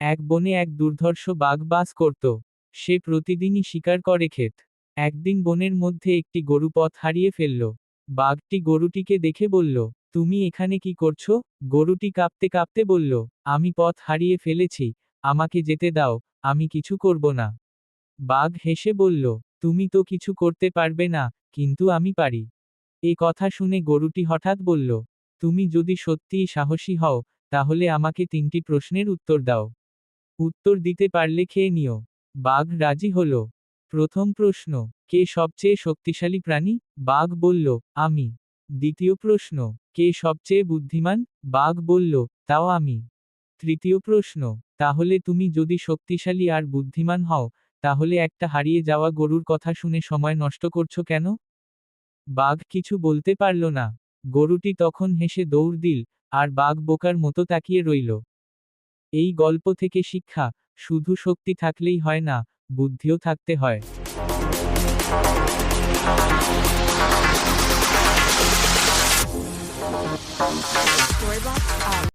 এক বনে এক দুর্ধর্ষ বাঘ বাস করত। সে প্রতিদিনই শিকার করে ক্ষেত। একদিন বনের মধ্যে একটি গরু পথ হারিয়ে ফেলল। বাঘটি গরুটিকে দেখে বলল, তুমি এখানে কি করছ? গরুটি কাঁপতে কাঁপতে বলল, আমি পথ হারিয়ে ফেলেছি, আমাকে যেতে দাও, আমি কিছু করব না। বাঘ হেসে বলল, তুমি তো কিছু করতে পারবে না, কিন্তু আমি পারি। এ কথা শুনে গরুটি হঠাৎ বলল, তুমি যদি সত্যিই সাহসী হও, তাহলে আমাকে তিনটি প্রশ্নের উত্তর দাও। উত্তর দিতে পারলে খেয়ে নিও। বাঘ রাজি হল। প্রথম প্রশ্ন, কে সবচেয়ে শক্তিশালী প্রাণী? বাঘ বলল, আমি। দ্বিতীয় প্রশ্ন, কে সবচেয়ে বুদ্ধিমান? বাঘ বলল, তাও আমি। তৃতীয় প্রশ্ন, তাহলে তুমি যদি শক্তিশালী আর বুদ্ধিমান হও, তাহলে একটা হারিয়ে যাওয়া গরুর কথা শুনে সময় নষ্ট করছ কেন? বাঘ কিছু বলতে পারল না। গরুটি তখন হেসে দৌড় দিল, আর বাঘ বোকার মতো তাকিয়ে রইল। এই গল্প থেকে শিক্ষা শুধু শক্তি থাকলেই হয় না বুদ্ধিও থাকতে হয়।